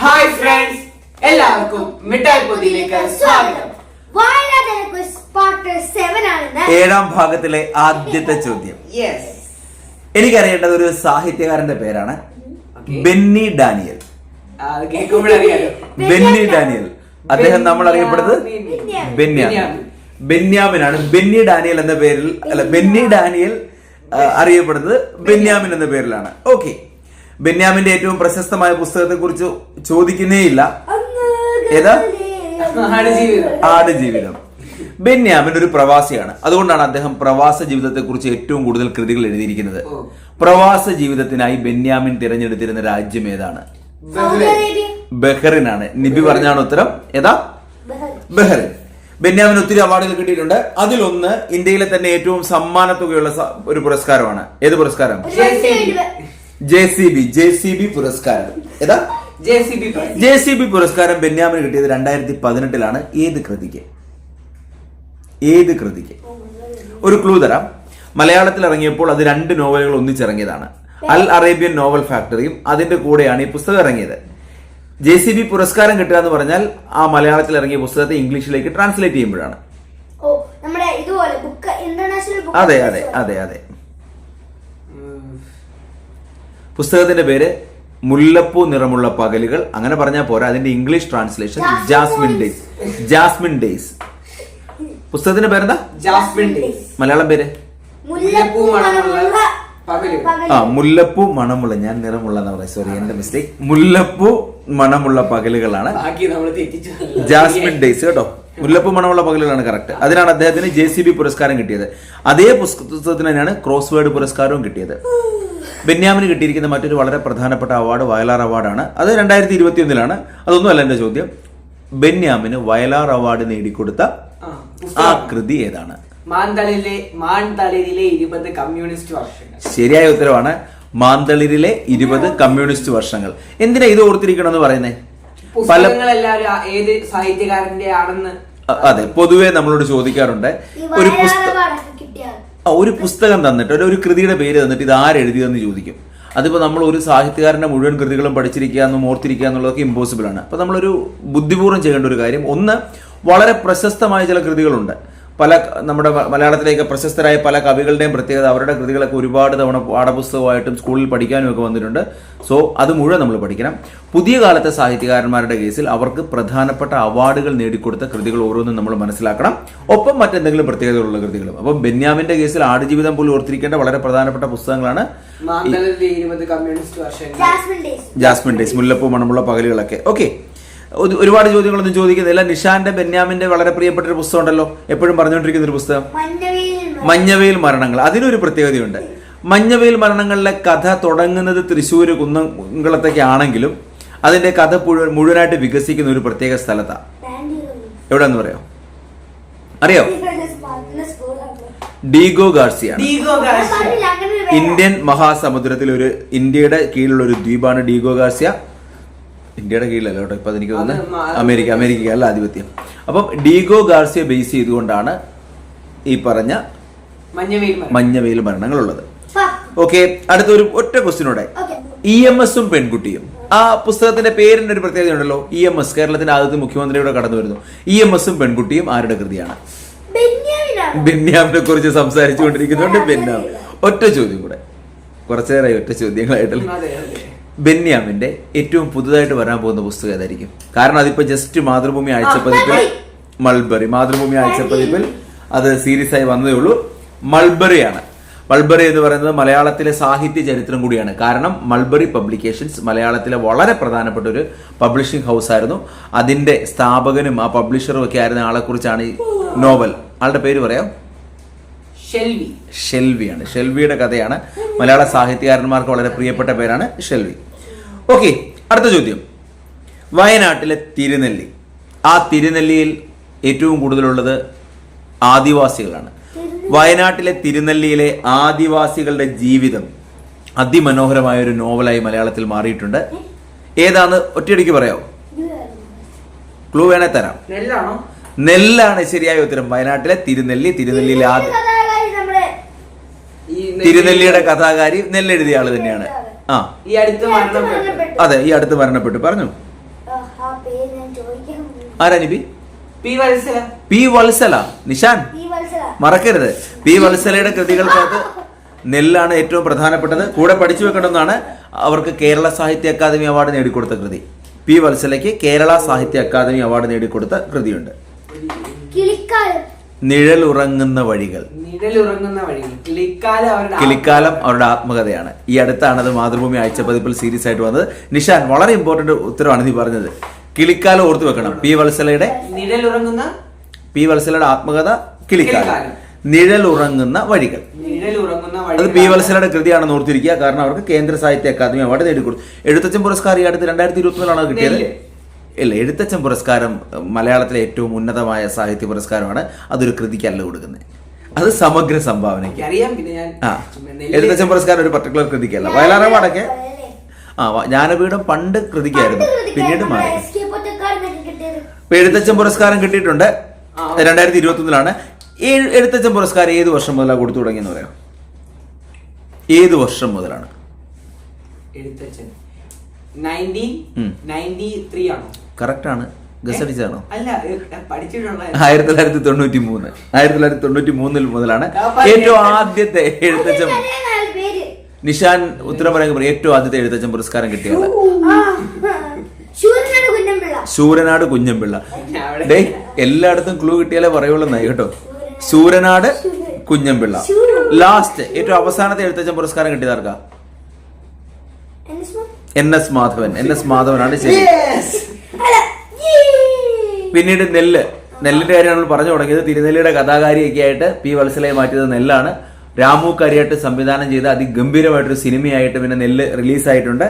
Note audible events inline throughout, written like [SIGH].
Hi friends എല്ലാവർക്കും മിഠായി പൊതിയിലേക്ക് സ്വാഗതം. പാർട്ട് ഏഴാം ഭാഗത്തിലെ ആദ്യത്തെ ചോദ്യം. യെസ് എനിക്കറിയേണ്ടത് ഒരു സാഹിത്യകാരന്റെ പേരാണ് Okay. ബെന്നി ഡാനിയൽ. ബെന്നി ഡാനിയൽ. അദ്ദേഹം നമ്മൾ അറിയപ്പെടുന്നത് ബെന്യാമിൻ. ബെന്യാമിനാണ്. ബെന്നി ഡാനിയൽ എന്ന പേരിൽ അല്ല ബെന്നി ഡാനിയൽ അറിയപ്പെടുന്നത് ബെന്യാമിൻ എന്ന പേരിലാണ്. ഓക്കെ ബെന്യാമിന്റെ ഏറ്റവും പ്രശസ്തമായ പുസ്തകത്തെ കുറിച്ച് ചോദിക്കുന്നേയില്ല. ഏതാ? ആടുജീവിതം. ബെന്യാമിൻ ഒരു പ്രവാസിയാണ്. അതുകൊണ്ടാണ് അദ്ദേഹം പ്രവാസ ജീവിതത്തെ കുറിച്ച് ഏറ്റവും കൂടുതൽ കൃതികൾ എഴുതിയിരിക്കുന്നത്. പ്രവാസ ജീവിതത്തിനായി ബെന്യാമിൻ തിരഞ്ഞെടുത്തിരുന്ന രാജ്യം ഏതാണ്? ബഹ്റിനാണ്. നിബി പറഞ്ഞാണ് ഉത്തരം. ഏതാ? ബഹ്റൈൻ. ബെന്യാമിന് ഒത്തിരി അവാർഡുകൾ കിട്ടിയിട്ടുണ്ട്. അതിലൊന്ന് ഇന്ത്യയിലെ തന്നെ ഏറ്റവും സമ്മാനത്തുകയുള്ള ഒരു പുരസ്കാരമാണ്. ഏത് പുരസ്കാരം? J C B J C B പുരസ്കാരം. ഏതാ? J C B J C B പുരസ്കാരം ബെന്യാമിന് കിട്ടിയത് രണ്ടായിരത്തി പതിനെട്ടിലാണ് ഏത് കൃതിക്ക്? ഏത് കൃതിക്ക്? ഒരു ക്ലൂ തരാം. മലയാളത്തിൽ ഇറങ്ങിയപ്പോൾ അത് രണ്ട് നോവലുകൾ ഒന്നിച്ചിറങ്ങിയതാണ്. അൽ അറേബ്യൻ നോവൽ ഫാക്ടറിയും അതിന്റെ കൂടെയാണ് ഈ പുസ്തകം ഇറങ്ങിയത്. ജെ സി ബി പുരസ്കാരം കിട്ടുക എന്ന് പറഞ്ഞാൽ ആ മലയാളത്തിൽ ഇറങ്ങിയ പുസ്തകത്തെ ഇംഗ്ലീഷിലേക്ക് ട്രാൻസ്ലേറ്റ് ചെയ്യുമ്പോഴാണ്. ഓ നമ്മുടെ ഇതുപോലെ ബുക്ക് ഇന്റർനാഷണൽ ബുക്ക് അതെ അതെ അതെ അതെ. പുസ്തകത്തിന്റെ പേര് മുല്ലപ്പൂ നിറമുള്ള പകലുകൾ. അങ്ങനെ പറഞ്ഞാൽ പോരാ. അതിന്റെ English translation Jasmine Days Jasmine Days പുസ്തകത്തിന്റെ പേരെന്താ? Jasmine days. മലയാളം പേര്? മുല്ലപ്പൂ മണമുള്ള. ആ മുല്ലപ്പൂ മണമുള്ള. ഞാൻ നിറമുള്ള പറയാം സോറി എന്റെ മിസ്റ്റേക്ക് മുല്ലപ്പൂ മണമുള്ള പകലുകളാണ്. ബാക്കി നമ്മൾ തെറ്റിച്ചു ജാസ്മിൻ ഡേയ്സ് കേട്ടോ. മുല്ലപ്പൂ മണമുള്ള പകലുകളാണ് കറക്റ്റ് അതിനാണ് അദ്ദേഹത്തിന് ജെ സി ബി പുരസ്കാരം കിട്ടിയത്. അതേ പുസ്തകത്തിന് തന്നെയാണ് ക്രോസ് വേർഡ് പുരസ്കാരവും കിട്ടിയത്. ബെന്യാമിന് കിട്ടിയിരിക്കുന്ന മറ്റൊരു വളരെ പ്രധാനപ്പെട്ട അവാർഡ് വയലാർ അവാർഡാണ്. അത് രണ്ടായിരത്തി ഇരുപത്തി ഒന്നിലാണ് അതൊന്നുമല്ല എന്റെ ചോദ്യം. ബെന്യാമിന് വയലാർ അവാർഡ് നേടിക്കൊടുത്ത ആ, കൃതി ഏതാണ്? മാന്തളിലെ മാൻതളിരിലെ ഇരുപത് കമ്മ്യൂണിസ്റ്റ് വർഷങ്ങൾ. ശരിയായ ഉത്തരവാണ്. മാന്തളിരിലെ ഇരുപത് കമ്മ്യൂണിസ്റ്റ് വർഷങ്ങൾ. എന്തിനാ ഇത് ഓർത്തിരിക്കണം എന്ന് പറയുന്നേ? പല പുസ്തകങ്ങളെല്ലാവരും ഏത് സാഹിത്യകാരന്റെ ആണെന്ന് അതെ പൊതുവെ നമ്മളോട് ചോദിക്കാറുണ്ട്. ഒരു പുസ്തകം ഒരു പുസ്തകം തന്നിട്ട് ഒരു- ഒരു കൃതിയുടെ പേര് തന്നിട്ട് ഇത് ആരെഴുതിയതെന്ന് ചോദിക്കും. അതിപ്പോൾ നമ്മൾ ഒരു സാഹിത്യകാരന്റെ മുഴുവൻ കൃതികളും പഠിച്ചിരിക്കുക എന്നും ഓർത്തിരിക്കുക എന്നുള്ളതൊക്കെ ഇമ്പോസിബിൾ ആണ്. അപ്പോൾ നമ്മളൊരു ബുദ്ധിപൂർവം ചെയ്യേണ്ട ഒരു കാര്യം ഒന്ന് വളരെ പ്രശസ്തമായ ചില കൃതികളുണ്ട്. പല നമ്മുടെ മലയാളത്തിലേക്ക് പ്രശസ്തരായ പല കവികളുടെയും പ്രത്യേകത അവരുടെ കൃതികളൊക്കെ ഒരുപാട് തവണ പാഠപുസ്തകമായിട്ടും സ്കൂളിൽ പഠിക്കാനും ഒക്കെ വന്നിട്ടുണ്ട്. സോ അത് മുഴുവൻ നമ്മൾ പഠിക്കണം. പുതിയ കാലത്തെ സാഹിത്യകാരന്മാരുടെ കേസിൽ അവർക്ക് പ്രധാനപ്പെട്ട അവാർഡുകൾ നേടിക്കൊടുത്ത കൃതികൾ ഓരോന്നും നമ്മൾ മനസ്സിലാക്കണം. ഒപ്പം മറ്റെന്തെങ്കിലും പ്രത്യേകതകളുള്ള കൃതികളും. അപ്പം ബെന്യാമിന്റെ കേസിൽ ആടുജീവിതം പോലും ഓർത്തിരിക്കേണ്ട വളരെ പ്രധാനപ്പെട്ട പുസ്തകങ്ങളാണ് ജാസ്മിൻ ഡേസ് ജാസ്മിൻ ഡേയ്സ് മുല്ലപ്പൂ മണമുള്ള പകലുകളൊക്കെ. ഓക്കെ ഒരുപാട് ചോദ്യങ്ങളൊന്നും ചോദിക്കുന്നില്ല. നിഷാന്റെ ബെന്യാമിന്റെ വളരെ പ്രിയപ്പെട്ട ഒരു പുസ്തകം ഉണ്ടല്ലോ എപ്പോഴും പറഞ്ഞുകൊണ്ടിരിക്കുന്ന ഒരു പുസ്തകം. മഞ്ഞവെയിൽ മഞ്ഞവെയിൽ മരണങ്ങൾ. അതിനൊരു പ്രത്യേകതയുണ്ട്. മഞ്ഞവെയിൽ മരണങ്ങളിലെ കഥ തുടങ്ങുന്നത് തൃശ്ശൂർ കുന്നംകുളത്തൊക്കെ ആണെങ്കിലും അതിന്റെ കഥ മുഴുവൻ മുഴുവനായിട്ട് വികസിക്കുന്ന ഒരു പ്രത്യേക സ്ഥലത്താണ് എവിടെന്ന് പറയാം അറിയോ? Diego Garcia. ഇന്ത്യൻ മഹാസമുദ്രത്തിൽ ഒരു ഇന്ത്യയുടെ കീഴിലുള്ള ഒരു ദ്വീപാണ് ഡീഗോ ഗാർസിയ. ഇന്ത്യയുടെ കീഴിലല്ല കേട്ടോ. ഇപ്പൊ എനിക്ക് തോന്നുന്നു തോന്നുന്നത് അമേരിക്ക അമേരിക്കയല്ല ആധിപത്യം. അപ്പം ഡീഗോ ഗാർസിയ ബേസ് ചെയ്തുകൊണ്ടാണ് ഈ പറഞ്ഞ മഞ്ഞവെയിൽ മരണങ്ങൾ ഉള്ളത് ഓക്കെ അടുത്തൊരു ഒറ്റ ക്വസ്റ്റിനോടെ ഇ എം എസും പെൺകുട്ടിയും. ആ പുസ്തകത്തിന്റെ പേരിന്റെ ഒരു പ്രത്യേകത ഉണ്ടല്ലോ. ഇ എം എസ് കേരളത്തിന്റെ ആദ്യത്തെ മുഖ്യമന്ത്രിയുടെ കടന്നു വരുന്നു. ഇ എം എസും പെൺകുട്ടിയും ആരുടെ കൃതിയാണ്? ബെന്യാമിനെ കുറിച്ച് സംസാരിച്ചു കൊണ്ടിരിക്കുന്നുണ്ട് ബെന്യാമിൻ. ഒറ്റ ചോദ്യം കൂടെ. കുറച്ചേറെ ഒറ്റ ചോദ്യങ്ങളായിട്ടല്ലേ? അതെ അതെ. ബെന്യാമിന്റെ ഏറ്റവും പുതുതായിട്ട് വരാൻ പോകുന്ന പുസ്തകം ഏതായിരിക്കും? കാരണം അതിപ്പോ ജസ്റ്റ് മാതൃഭൂമി ആഴ്ചപ്പതിപ്പിൽ മൾബറി. മൾബറി. മാതൃഭൂമി ആഴ്ചപ്പതിപ്പിൽ അത് സീരീസ് ആയി വന്നതേ ഉള്ളൂ. മൾബറിയാണ്. മൾബറി എന്ന് പറയുന്നത് മലയാളത്തിലെ സാഹിത്യ ചരിത്രം കൂടിയാണ്. കാരണം മൾബറി പബ്ലിക്കേഷൻസ് മലയാളത്തിലെ വളരെ പ്രധാനപ്പെട്ട ഒരു പബ്ലിഷിംഗ് ഹൗസ് ആയിരുന്നു. അതിന്റെ സ്ഥാപകനും ആ പബ്ലിഷറും ഒക്കെ ആയിരുന്ന ആളെ കുറിച്ചാണ് ഈ നോവൽ. ആളുടെ പേര് പറയാം? ഷെൽവിയാണ് ഷെൽവിയുടെ കഥയാണ്. മലയാള സാഹിത്യകാരന്മാർക്ക് വളരെ പ്രിയപ്പെട്ട പേരാണ് ഷെൽവി. ഓക്കെ അടുത്ത ചോദ്യം. വയനാട്ടിലെ തിരുനെല്ലി. ആ തിരുനെല്ലിയിൽ ഏറ്റവും കൂടുതലുള്ളത് ആദിവാസികളാണ്. വയനാട്ടിലെ തിരുനെല്ലിയിലെ ആദിവാസികളുടെ ജീവിതം അതിമനോഹരമായ ഒരു നോവലായി മലയാളത്തിൽ മാറിയിട്ടുണ്ട്. ഏതാന്ന് ഒറ്റയടിക്ക് പറയാമോ ക്ലൂ വേണേ തരാം. നെല്ലാണ്? ശരിയായ ഉത്തരം. വയനാട്ടിലെ തിരുനെല്ലി തിരുനെല്ലിയിലെ ആദ്യ തിരുനെല്ലിയുടെ കഥാകാരി നെല്ലെഴുതിയ ആൾ തന്നെയാണ്. ആ. ഈ അടുത്ത് മരണപ്പെട്ടു. അതെ ഈ അടുത്ത് മരണപ്പെട്ടു. പറഞ്ഞു. ആരാ നിബി? പി വത്സല. നിഷാൻ. മറക്കരുത്. പി വത്സലയുടെ കൃതികൾക്കകത്ത് നെല്ലാണ് ഏറ്റവും പ്രധാനപ്പെട്ടത്. കൂടെ പഠിച്ചു വെക്കണമെന്നാണ് അവർക്ക് കേരള സാഹിത്യ അക്കാദമി അവാർഡ് നേടിക്കൊടുത്ത കൃതി. പി വത്സലയ്ക്ക് കേരള സാഹിത്യ അക്കാദമി അവാർഡ് നേടിക്കൊടുത്ത കൃതിയുണ്ട്. നിഴലുറങ്ങുന്ന വഴികൾ. നിഴലുറങ്ങുന്ന വഴികൾ. കിളിക്കാലം അവരുടെ കിളിക്കാലം അവരുടെ ആത്മകഥയാണ്. ഈ അടുത്താണ് അത് മാതൃഭൂമി ആഴ്ച പതിപ്പിൽ സീരീസ് ആയിട്ട് വന്നത്. നിഷാൻ വളരെ ഇമ്പോർട്ടന്റ് ഉത്തരവാണ് നീ പറഞ്ഞത്. കിളിക്കാലം ഓർത്തു വെക്കണം. പി വത്സലയുടെ നിഴലുറങ്ങുന്ന പി വത്സലയുടെ ആത്മകഥ കിളിക്കാലം. നിഴലുറങ്ങുന്ന വഴികൾ. അത് പി വത്സലയുടെ കൃതിയാണെന്ന് ഓർത്തിരിക്കുക. കാരണം അവർക്ക് കേന്ദ്ര സാഹിത്യ അക്കാദമി അവാർഡ് നേടിക്കൊടുത്തു. എഴുത്തച്ഛൻ പുരസ്കാരം ഈ അടുത്ത് രണ്ടായിരത്തി ഇരുപത്തിനാലാണ് കിട്ടിയത്. ഇല്ല എഴുത്തച്ഛൻ പുരസ്കാരം മലയാളത്തിലെ ഏറ്റവും ഉന്നതമായ സാഹിത്യ പുരസ്കാരമാണ് അതൊരു കൃതിക്കല്ല കൊടുക്കുന്നത്. അത് സമഗ്ര സംഭാവനയ്ക്ക്. അറിയാം പിന്നെ ഞാൻ ആ എഴുത്തച്ഛൻ പുരസ്കാരം ഒരു പർട്ടിക്കുലർ കൃതിക്കല്ല. വയലാറ അവാർഡൊക്കെ ആ ജ്ഞാനപീഠം പണ്ട് കൃതിക്കായിരുന്നു. പിന്നീട് മാറി. എഴുത്തച്ഛൻ പുരസ്കാരം കിട്ടിയിട്ടുണ്ട്. രണ്ടായിരത്തി ഇരുപത്തി ഒന്നിലാണ് എഴുത്തച്ഛൻ പുരസ്കാരം ഏത് വർഷം മുതലാണ് കൊടുത്തു തുടങ്ങിയെന്ന് പറയാം? ഏത് വർഷം മുതലാണ്? എഴുത്തച്ഛൻ. കറക്റ്റ് ആണ്. ഗസടിച്ചാണോ അല്ല [LAUGHS] ആയിരത്തി തൊള്ളായിരത്തി തൊണ്ണൂറ്റി മൂന്ന് ആയിരത്തി തൊള്ളായിരത്തി തൊണ്ണൂറ്റി മൂന്നിൽ മുതലാണ് ഏറ്റവും ആദ്യത്തെ എഴുത്തച്ഛൻ. നാല് പേര്. നിഷാൻ ഉത്തരം പറയാൻ ഏറ്റവും ആദ്യത്തെ എഴുത്തച്ഛൻ പുരസ്കാരം കിട്ടിയത് ശൂരനാട് കുഞ്ഞമ്പിള്ള. ഡേ എല്ലായിടത്തും ക്ലൂ കിട്ടിയാലേ പറയുള്ളൂ കേട്ടോ. ശൂരനാട് കുഞ്ഞമ്പിള്ള. ലാസ്റ്റ് ഏറ്റവും അവസാനത്തെ എഴുത്തച്ഛൻ പുരസ്കാരം കിട്ടിയതാർക്കാ N S Madhavan. N S മാധവനാണ് ശരി. പിന്നീട് നെല്ല്. നെല്ലിന്റെ കാര്യം നമ്മൾ പറഞ്ഞു തുടങ്ങിയത്. തിരുനെല്ലിയുടെ കഥാകാരിയൊക്കെ ആയിട്ട് പി വത്സലയെ മാറ്റിയത് നെല്ലാണ്. രാമു കരിയായിട്ട് സംവിധാനം ചെയ്ത അതിഗംഭീരമായിട്ടൊരു സിനിമയായിട്ട് പിന്നെ നെല്ല് റിലീസായിട്ടുണ്ട്.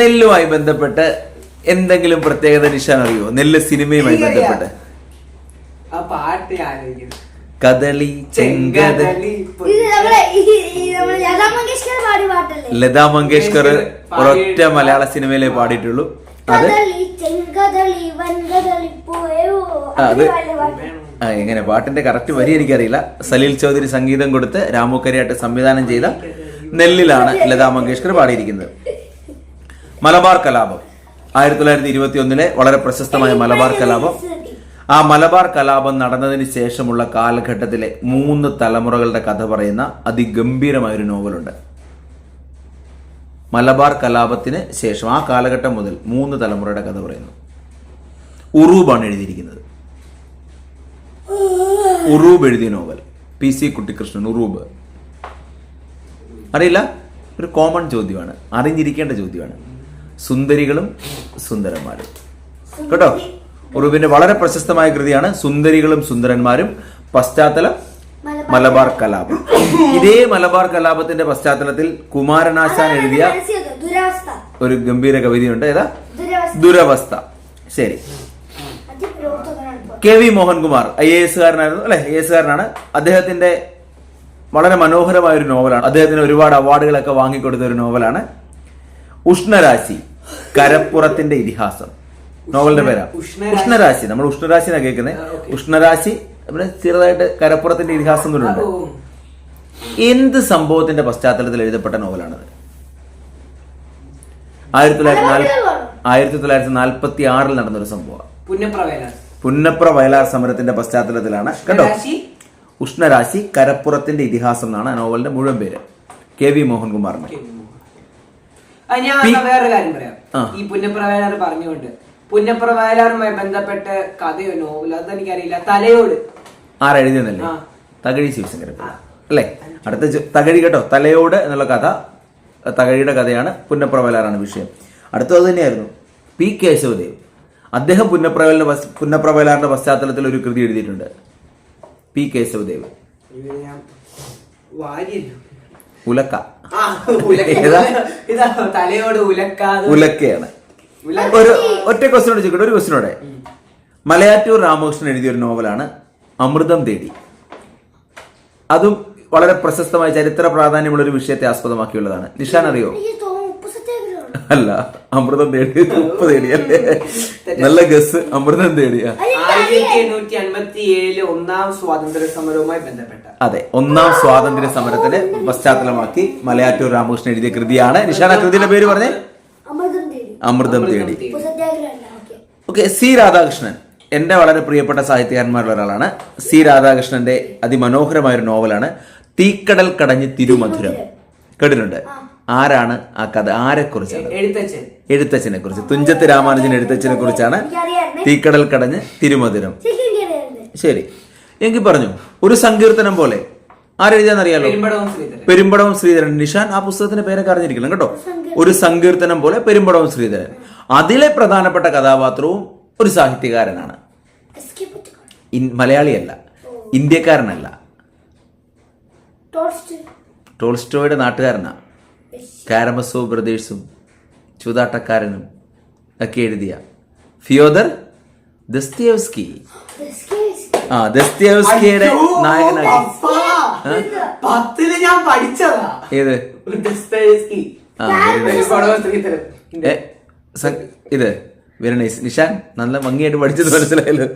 നെല്ലുമായി ബന്ധപ്പെട്ട് എന്തെങ്കിലും പ്രത്യേകത നിഷാൻ അറിയുമോ നെല്ല് സിനിമയുമായി ബന്ധപ്പെട്ട്. ആ പാട്ട് ആലോചിക്കുന്നു. കദളി ചെങ്കദളി ലതാ മങ്കേഷ്കർ ഒരൊറ്റ മലയാള സിനിമയിലെ പാടിയിട്ടുള്ളൂ. അത് അത് എങ്ങനെ? പാട്ടിന്റെ കറക്റ്റ് വരി എനിക്കറിയില്ല. സലീൽ ചൗധരി സംഗീതം കൊടുത്ത് രാമു കരിയാട്ട് സംവിധാനം ചെയ്ത നെല്ലിലാണ് ലതാ മങ്കേഷ്കർ പാടിയിരിക്കുന്നത്. മലബാർ കലാപം. ആയിരത്തി തൊള്ളായിരത്തി ഇരുപത്തി ഒന്നിലെ വളരെ പ്രശസ്തമായ മലബാർ കലാപം. ആ മലബാർ കലാപം നടന്നതിന് ശേഷമുള്ള കാലഘട്ടത്തിലെ മൂന്ന് തലമുറകളുടെ കഥ പറയുന്ന അതിഗംഭീരമായൊരു നോവലുണ്ട്. മലബാർ കലാപത്തിന് ശേഷം ആ കാലഘട്ടം മുതൽ മൂന്ന് തലമുറയുടെ കഥ പറയുന്നു. ഉറൂബാണ് എഴുതിയിരിക്കുന്നത്. ഉറൂബ് എഴുതിയ novel. P C Kuttikrishnan Uroob. അറിയില്ല? ഒരു കോമൺ ചോദ്യമാണ്. അറിഞ്ഞിരിക്കേണ്ട ചോദ്യമാണ്. സുന്ദരികളും സുന്ദരന്മാരും. കേട്ടോ? ഉറൂബിന്റെ വളരെ പ്രശസ്തമായ കൃതിയാണ് സുന്ദരികളും സുന്ദരന്മാരും പശ്ചാത്തലം മലബാർ കലാപം. ഇതേ മലബാർ കലാപത്തിന്റെ പശ്ചാത്തലത്തിൽ കുമാരനാശാൻ എഴുതിയ ഒരു ഗംഭീര കവിതയുണ്ട്. ഏതാ? ദുരവസ്ഥ. ശരി. K V Mohankumar I A എസുകാരനായിരുന്നു അല്ലെ ഐ എസുകാരനാണ് അദ്ദേഹത്തിന്റെ വളരെ മനോഹരമായ ഒരു നോവലാണ്. അദ്ദേഹത്തിന് ഒരുപാട് അവാർഡുകളൊക്കെ വാങ്ങിക്കൊടുത്ത ഒരു നോവലാണ് ഉഷ്ണരാശി കരപ്പുറത്തിന്റെ ഇതിഹാസം. നോവലിന്റെ പേരാ. ഉഷ്ണരാശി. നമ്മൾ ഉഷ്ണരാശി എന്നാ കേൾക്കുന്നത് ഉഷ്ണരാശി നമ്മുടെ ചെറുതായിട്ട് കരപ്പുറത്തിന്റെ ഇതിഹാസം കൂടെ ഉണ്ട്. എന്ത് സംഭവത്തിന്റെ പശ്ചാത്തലത്തിൽ എഴുതപ്പെട്ട നോവലാണത്? ആയിരത്തി തൊള്ളായിരത്തി ആയിരത്തി തൊള്ളായിരത്തി നാൽപ്പത്തി ആറിൽ നടന്നൊരു സംഭവം. പുന്നപ്ര വയലാർ സമരത്തിന്റെ പശ്ചാത്തലത്തിലാണ്. കേട്ടോ ഉഷ്ണരാശി? കരപ്പുറത്തിന്റെ ഇതിഹാസം എന്നാണ് നോവലിന്റെ മുഴുവൻ പേര്. കെ വി മോഹൻകുമാറിന്റെ. ഞാൻ വേറൊരു കാര്യം പറയാം. ഈ പുന്നപ്ര വയലാർ പറഞ്ഞുകൊണ്ട് പുന്നപ്രവയലാറുമായി ബന്ധപ്പെട്ട കഥയോ നോവലോ? അതെനിക്കറിയില്ല. തലയോട്. ആരെഴുതിയെന്നല്ലേ. തകഴി ശിവശങ്കരൻ അല്ലേ? അടുത്ത തകഴി കേട്ടോ. തലയോട് എന്നുള്ള കഥ തകഴിയുടെ കഥയാണ് പുന്നപ്പുറ വയലാറാണ് വിഷയം. അടുത്തത് തന്നെയായിരുന്നു പി കേശവദേവ്. അദ്ദേഹം പുന്നപ്രവലിന്റെ പുന്നപ്രവലാറിന്റെ പശ്ചാത്തലത്തിൽ ഒരു കൃതി എഴുതിയിട്ടുണ്ട്. പി കേശവദേവ്. ഉലക്ക. ഉലക്കയാണ് ഉലക്ക. ഒരു ഒറ്റ ക്വസ്റ്റിനോട് ചോദിക്കട്ടെ. ഒരു ക്വസ്റ്റിനോടെ മലയാറ്റൂർ രാമകൃഷ്ണൻ എഴുതിയ ഒരു നോവലാണ് അമൃതം തേടി. അതും വളരെ പ്രശസ്തമായ ചരിത്ര പ്രാധാന്യമുള്ള ഒരു വിഷയത്തെ ആസ്പദമാക്കിയുള്ളതാണ്. നിഷാൻ അറിയോ? അല്ല അമൃതം തേടി ഉപ്പ് തേടി അല്ലേ? നല്ല ഗസ് അമൃതം തേടിയ. ആയിരത്തി എണ്ണൂറ്റി അൻപത്തി ഏഴിലെ ഒന്നാം സ്വാതന്ത്ര്യ സമരവുമായി ബന്ധപ്പെട്ട. അതെ ഒന്നാം സ്വാതന്ത്ര്യ സമരത്തിന് പശ്ചാത്തലമാക്കി മലയാറ്റൂർ രാമകൃഷ്ണൻ എഴുതിയ കൃതിയാണ്. നിഷാൻ ആ കൃതിയുടെ പേര് പറഞ്ഞേ? അമൃതം തേടി. Okay C Radhakrishnan. എന്റെ വളരെ പ്രിയപ്പെട്ട സാഹിത്യകാരന്മാരിൽ ഒരാളാണ്. സി രാധാകൃഷ്ണന്റെ അതിമനോഹരമായ ഒരു നോവലാണ് തീക്കടൽ കടഞ്ഞ് തിരുമധുരം. കേട്ടിട്ടുണ്ട്? ആരാണ് ആ കഥ? ആരെക്കുറിച്ചാണ്? എഴുത്തച്ഛനെ കുറിച്ച് തുഞ്ചത്ത് രാമാനുജൻ എഴുത്തച്ഛനെ കുറിച്ചാണ് തീക്കടൽ കടഞ്ഞ് തിരുമധുരം. ശരി. എങ്കിൽ പറഞ്ഞു ഒരു സങ്കീർത്തനം പോലെ ആരെഴുതിയാന്നറിയാലോ? പെരുമ്പടവും ശ്രീധരൻ. പെരുമ്പടവും ശ്രീധരൻ. നിഷാൻ ആ പുസ്തകത്തിന്റെ പേരൊക്കെ അറിഞ്ഞിരിക്കണം കേട്ടോ. ഒരു സങ്കീർത്തനം പോലെ പെരുമ്പടവും ശ്രീധരൻ. അതിലെ പ്രധാനപ്പെട്ട കഥാപാത്രവും ഒരു സാഹിത്യകാരനാണ്. ഇൻ- മലയാളിയല്ല ഇന്ത്യക്കാരനല്ല. ടോൾസ്റ്റോയ്. ടോൾസ്റ്റോയുടെ നാട്ടുകാരനാ. കാരമസോ ബ്രദേഴ്സും ചൂതാട്ടക്കാരനും ഒക്കെ എഴുതിയ ഫിയോദർ ദസ്തിയവ്സ്കി. ആ ദസ്തിയവ്സ്കിയുടെ നായകനായി. നായകനാക്കി. പത്തിൽ. ഞാൻ പഠിച്ചതാ. ഏത്? ഇത് വെരി നൈസ്. നിഷാൻ നല്ല ഭംഗിയായിട്ട് പഠിച്ചത് മനസ്സിലായല്ലോ.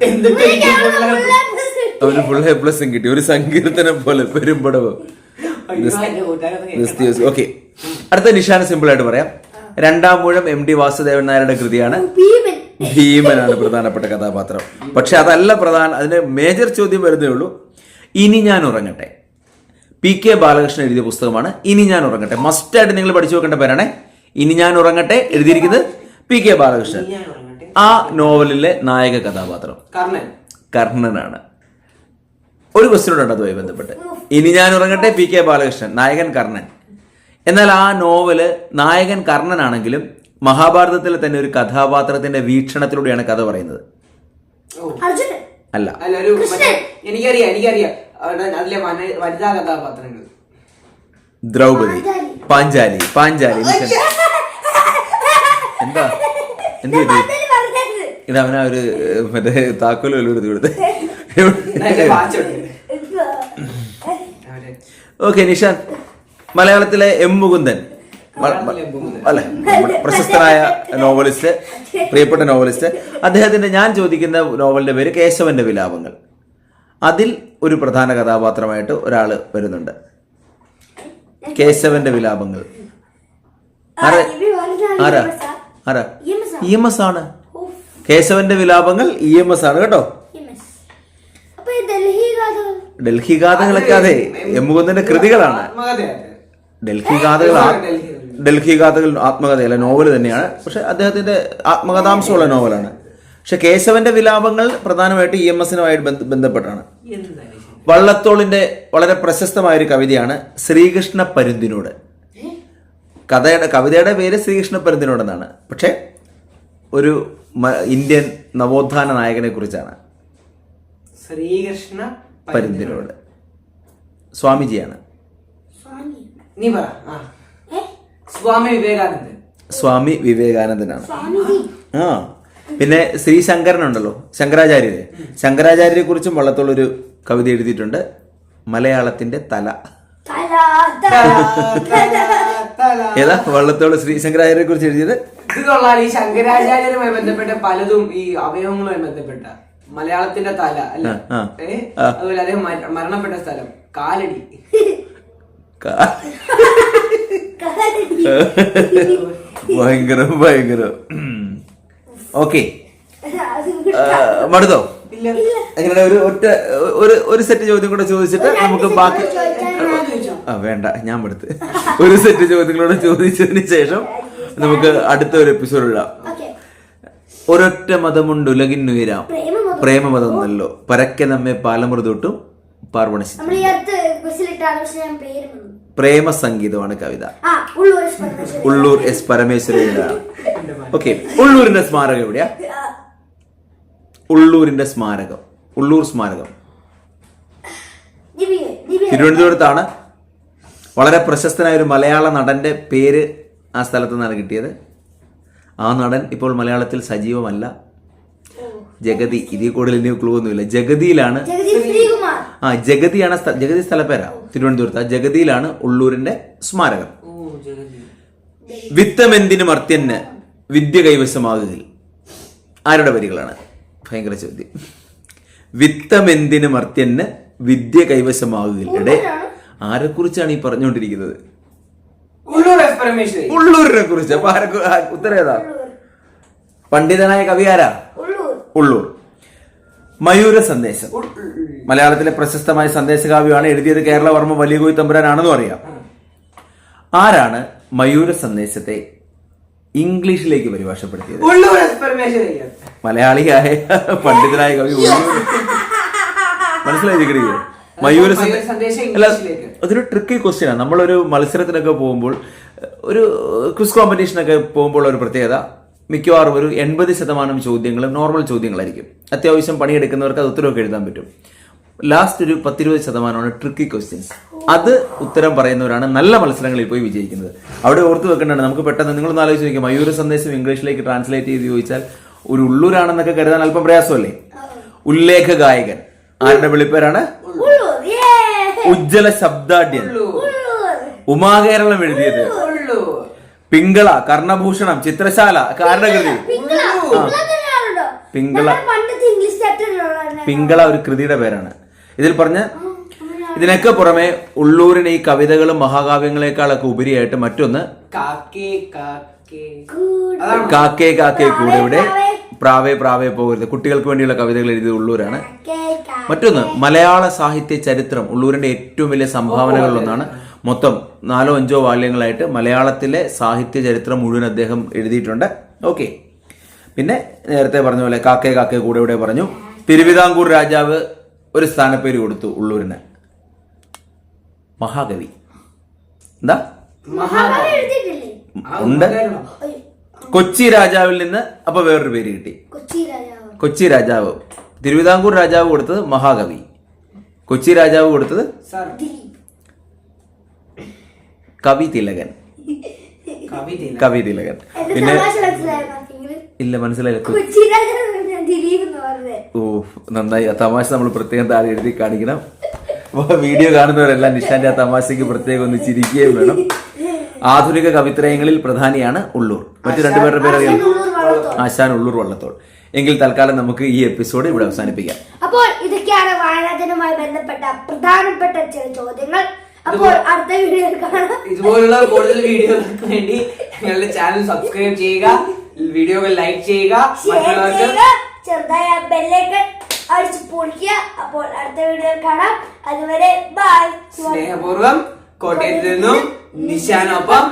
ഒരു ഫുൾ എ പ്ലസ് കിട്ടി. ഒരു സങ്കീർത്തനം പോലെ പെരുമ്പടവ്. ഓക്കെ അടുത്ത നിഷാൻ സിമ്പിൾ ആയിട്ട് പറയാം. രണ്ടാം മൂഴം എം ഡി വാസുദേവൻ നായരുടെ കൃതിയാണ് ഭീമൻ. ഭീമനാണ് പ്രധാനപ്പെട്ട കഥാപാത്രം. പക്ഷെ അതല്ല പ്രധാന അതിന്റെ മേജർ ചോദ്യം വരുന്നേ ഉള്ളൂ. ഇനി ഞാൻ ഉറങ്ങട്ടെ. പി കെ ബാലകൃഷ്ണൻ എഴുതിയ പുസ്തകമാണ്. ഇനി ഞാൻ ഉറങ്ങട്ടെ. മസ്റ്റ് ആയിട്ട് നിങ്ങൾ പഠിച്ചു വെക്കേണ്ട പേരാണ്. ഇനി ഞാൻ ഉറങ്ങട്ടെ എഴുതിയിരിക്കുന്നത് പി കെ ബാലകൃഷ്ണൻ. ഇനി ഞാൻ ഉറങ്ങട്ടെ. ആ നോവലിലെ നായക കഥാപാത്രം. കർണനാണ്. ഒരു ക്വസ്റ്റ്യൻ ഉണ്ട് അതുമായി ബന്ധപ്പെട്ട്? ഇനി ഞാൻ ഉറങ്ങട്ടെ പി കെ ബാലകൃഷ്ണൻ നായകൻ കർണൻ. എന്നാൽ ആ നോവൽ നായകൻ കർണനാണെങ്കിലും മഹാഭാരതത്തിലെ തന്നെ ഒരു കഥാപാത്രത്തിന്റെ വീക്ഷണത്തിലൂടെയാണ് കഥ പറയുന്നത്. അല്ല. അല്ല ഒരു മറ്റേ എനിക്കറിയാം എനിക്കറിയാം. അവിടെ അതിലെ വനിതാ കഥാപാത്രങ്ങൾ. ദ്രൗപദി പാഞ്ചാലി. പാഞ്ചാലി. എന്താ? എന്ത്. ഇത് അവനാ ഒരു മറ്റേ താക്കോലും വല്ലതും എടുത്ത് കൊടുത്ത്. ഓക്കെ നിഷാൻ മലയാളത്തിലെ എം മുകുന്ദൻ. അല്ലെ? പ്രശസ്തനായ നോവലിസ്റ്റ് പ്രിയപ്പെട്ട നോവലിസ്റ്റ്. അദ്ദേഹത്തിന്റെ ഞാൻ ചോദിക്കുന്ന നോവലിന്റെ പേര് കേശവന്റെ വിലാപങ്ങൾ. അതിൽ ഒരു പ്രധാന കഥാപാത്രമായിട്ട് ഒരാൾ വരുന്നുണ്ട്. കേശവന്റെ വിലാപങ്ങൾ. ആ, ആരാ? ആരാ. ഇ എം എസ് ആണ്? ഉഫ്, കേശവന്റെ വിലാപങ്ങൾ ഇ എം എസ് ആണ് കേട്ടോ. ഡൽഹി ഗാഥകളൊക്കെ അതെ എം മുകുന്ദന്റെ കൃതികളാണ്. ഡൽഹി ഗാഥകൾ. ഡൽഹി ഗാഥകൾ. ആത്മകഥയല്ല നോവൽ തന്നെയാണ്. പക്ഷെ അദ്ദേഹത്തിന്റെ ആത്മകഥാംശമുള്ള നോവലാണ്. പക്ഷെ കേശവന്റെ വിലാപങ്ങൾ പ്രധാനമായിട്ട് ഇ എം എസിനുമായിട്ട് ബന്ധപ്പെട്ടാണ്. വള്ളത്തോളിന്റെ വളരെ പ്രശസ്തമായ ഒരു കവിതയാണ് ശ്രീകൃഷ്ണ പരുന്തിനോട്. കഥയുടെ കവിതയുടെ പേര് ശ്രീകൃഷ്ണ പരുന്തിനോടെന്നാണ്. പക്ഷെ ഒരു ഇന്ത്യൻ നവോത്ഥാന നായകനെ കുറിച്ചാണ്. ശ്രീകൃഷ്ണ പരുന്തിനോട്. സ്വാമിജിയാണ്. സ്വാമി. നീ പറ. ആ. സ്വാമി വിവേകാനന്ദൻ. സ്വാമി വിവേകാനന്ദനാണ്. ആ. പിന്നെ ശ്രീ ശങ്കരനുണ്ടല്ലോ ഉണ്ടല്ലോ ശങ്കരാചാര്യരെ കുറിച്ചും വള്ളത്തോളൊരു കവിത എഴുതിയിട്ടുണ്ട്. മലയാളത്തിന്റെ തല. തല തല തല. ഏതാ വള്ളത്തോൾ ശ്രീ ശങ്കരാചാര്യരെ കുറിച്ച് എഴുതിയത്? ഈ ശങ്കരാചാര്യരുമായി ബന്ധപ്പെട്ട പലതും ഈ അവയവങ്ങളുമായി ബന്ധപ്പെട്ട മലയാളത്തിന്റെ തല അല്ല. അതുപോലെ അദ്ദേഹം മരണപ്പെട്ട സ്ഥലം കാലടി. ഭയങ്കരം ഭയങ്കരം. ഓക്കെ മടുതോ അങ്ങനെ ഒരു ഒറ്റ ഒരു ഒരു സെറ്റ് ചോദ്യം കൂടെ ചോദിച്ചിട്ട് നമുക്ക് ബാക്കി ആ വേണ്ട. ഞാൻ മടുത്ത്. ഒരു സെറ്റ് ചോദ്യങ്ങളോട് ചോദിച്ചതിന് ശേഷം നമുക്ക് അടുത്ത ഒരു എപ്പിസോഡ് ഇടാം. ഓക്കെ ഒരൊറ്റ ഉയരാം പ്രേമമതം. പ്രേമമതം. എന്നല്ലോ പരക്കെ നമ്മെ പാലമൃതൊട്ടും പാർവണശി പ്രേമ സംഗീതമാണ് കവിത ഉള്ളൂർ എസ് പരമേശ്വര. ഓക്കെ ഉള്ളൂരിന്റെ സ്മാരകം എവിടെയാ? ഉള്ളൂരിന്റെ സ്മാരകം. ഉള്ളൂർ സ്മാരകം. തിരുവനന്തപുരത്താണ് വളരെ പ്രശസ്തനായ ഒരു മലയാള നടന്റെ പേര് ആ സ്ഥലത്ത് നിന്നാണ് കിട്ടിയത്. ആ നടൻ ഇപ്പോൾ മലയാളത്തിൽ സജീവമല്ല. ജഗതി ഇതിൽ കൂടുതൽ ഇനി ക്ലൂ ഒന്നുമില്ല. ജഗതിയിലാണ് ജഗതി ശ്രീകുമാർ. ആ ജഗതിയാണ് ജഗതി സ്ഥലപ്പേരാ. തിരുവനന്തപുരത്ത്. ആ ജഗതിയിലാണ് ഉള്ളൂരിന്റെ സ്മാരകം. ഓ ജഗതി. വിത്തമെന്തിനും അർത്യന് വിദ്യ കൈവശമാകുകയിൽ. ആരുടെ വരികളാണ്? ഭയങ്കര ചോദ്യം. വിത്തമെന്തിനും മർത്യന് വിദ്യ കൈവശമാകുകയിൽ. എടെ ആരെക്കുറിച്ചാണ് ഈ പറഞ്ഞുകൊണ്ടിരിക്കുന്നത്? ഉള്ളൂർ എസ് പരമേശ്വരി. ഉള്ളൂരിനെ കുറിച്ച് അപ്പൊ ആരെ ഉത്തരേതാ? പണ്ഡിതനായ കവിയാരാ ആരാ? ഉള്ളൂർ. മയൂര സന്ദേശം. മലയാളത്തിലെ പ്രശസ്തമായ സന്ദേശകാവ്യമാണ് എഴുതിയത് കേരളവർമ്മ വലിയകോയി കോയി തമ്പുരാനാണെന്നും അറിയാം ആരാണ് മയൂര സന്ദേശത്തെ ഇംഗ്ലീഷിലേക്ക് പരിഭാഷപ്പെടുത്തിയത്? മലയാളിയായ പണ്ഡിതനായ കവി മനസ്സിലായി ജിഗടിക്ക് മയൂര അല്ല. അതൊരു ട്രിക്കി ക്വസ്റ്റ്യനാണ് നമ്മളൊരു മത്സരത്തിനൊക്കെ പോകുമ്പോൾ ഒരു ക്വിസ് കോമ്പറ്റീഷനൊക്കെ പോകുമ്പോൾ ഒരു പ്രത്യേകത മിക്കവാറും ഒരു എൺപത് ശതമാനം ചോദ്യങ്ങളും നോർമൽ ചോദ്യങ്ങളായിരിക്കും. അത്യാവശ്യം പണിയെടുക്കുന്നവർക്ക് അത് ഉത്തരവൊക്കെ എഴുതാൻ പറ്റും. ലാസ്റ്റ് ഒരു പത്തിരുപത് ശതമാനമാണ് ട്രിക്കി ക്വസ്റ്റ്യൻസ് അത് ഉത്തരം പറയുന്നവരാണ് നല്ല മത്സരങ്ങളിൽ പോയി വിജയിക്കുന്നത്. അവിടെ ഓർത്ത് വെക്കേണ്ടതാണ്. നമുക്ക് പെട്ടെന്ന് നിങ്ങളൊന്ന് ആലോചിച്ച് നോക്കിയാൽ മയൂര സന്ദേശം ഇംഗ്ലീഷിലേക്ക് ട്രാൻസ്ലേറ്റ് ചെയ്ത് ചോദിച്ചാൽ ഒരു ഉള്ളൂരാണെന്നൊക്കെ കരുതാൻ അല്പം പ്രയാസമല്ലേ? ഉല്ലേഖ ഗായകൻ. ആരുടെ വിളിപ്പേരാണ്? ഉജ്ജ്വല ശബ്ദാഢ്യൻ. ഉമാകേരളം എഴുതിയത്. പിങ്കള കർണഭൂഷണം ചിത്രശാല കാരണകൃതി. കൃതി പിങ്കള പിങ്കള. ഒരു കൃതിയുടെ പേരാണ്. ഇതിൽ പറഞ്ഞ ഇതിനൊക്കെ പുറമെ ഉള്ളൂരിന് ഈ കവിതകളും മഹാകാവ്യങ്ങളെക്കാളൊക്കെ ഉപരിയായിട്ട് മറ്റൊന്ന് കാക്കേ കാക്കേ. കാക്കേ കാക്കേ കൂടെ ഇവിടെ പ്രാവേ, പ്രാവേ പ്രാവേ പോകരുത്. കുട്ടികൾക്ക് വേണ്ടിയുള്ള കവിതകൾ എഴുതിയത് ഉള്ളൂരാണ്. മറ്റൊന്ന് മലയാള സാഹിത്യ ചരിത്രം ഉള്ളൂരിന്റെ ഏറ്റവും വലിയ സംഭാവനകളിലൊന്നാണ് മൊത്തം നാലോ അഞ്ചോ വാല്യങ്ങളായിട്ട് മലയാളത്തിലെ സാഹിത്യ ചരിത്രം മുഴുവൻ അദ്ദേഹം എഴുതിയിട്ടുണ്ട്. ഓക്കെ. പിന്നെ നേരത്തെ പറഞ്ഞ പോലെ കാക്കേ കാക്കേ കൂടെ ഇവിടെ പറഞ്ഞു തിരുവിതാംകൂർ രാജാവ് ഒരു സ്ഥാനപ്പേര് കൊടുത്തു ഉള്ളൂരിന്. മഹാകവി. എന്താ? ഉണ്ട്. കൊച്ചി രാജാവിൽ നിന്ന് അപ്പൊ വേറൊരു പേര് കിട്ടി. കൊച്ചി രാജാവ്. തിരുവിതാംകൂർ രാജാവ് കൊടുത്തത് മഹാകവി. കൊച്ചി രാജാവ് കൊടുത്തത് കവി തിലകൻ. കവി തിലകൻ. പിന്നെ ഇല്ല മനസ്സിലായില്ല. ഓ നന്നായി. ആ തമാശ നമ്മൾ പ്രത്യേകം താഴെ എഴുതി കാണിക്കണം. വീഡിയോ കാണുന്നവരെല്ലാം നിഷാന്റെ ആ തമാശയ്ക്ക് പ്രത്യേകം ഒന്ന് ചിരിക്കുകയും വേണം. ആധുനിക കവിത്രയങ്ങളിൽ പ്രധാനിയാണ് ഉള്ളൂർ. മറ്റു രണ്ടുപേരുടെ പേര് അറിയാം ആശാൻ ഉള്ളൂർ വള്ളത്തോൾ. എങ്കിൽ തൽക്കാലം നമുക്ക് ഈ എപ്പിസോഡ് ഇവിടെ അവസാനിപ്പിക്കാം. അപ്പോൾ ഇതൊക്കെയാണ് വായനാദിനവുമായി ബന്ധപ്പെട്ട പ്രധാനപ്പെട്ട ചില ചോദ്യങ്ങൾ. അപ്പോൾ അടുത്ത വീഡിയോ കാണാം. ഇതുപോലുള്ള കൂടുതൽ വീഡിയോകൾക്ക് വേണ്ടി ഞങ്ങളുടെ ചാനൽ സബ്സ്ക്രൈബ് ചെയ്യുക വീഡിയോകൾ ലൈക്ക് ചെയ്യുക മറ്റുള്ളവർക്ക് ചെറുതായ ബെല്ലേക്ക് അടിച്ച് പൊളിക്കുക. അപ്പോൾ അടുത്ത വീഡിയോ കാണാം. അതുവരെ ബൈ സ്നേഹപൂർവം കോട്ടയത്ത് നിന്നും നിശാനൊപ്പം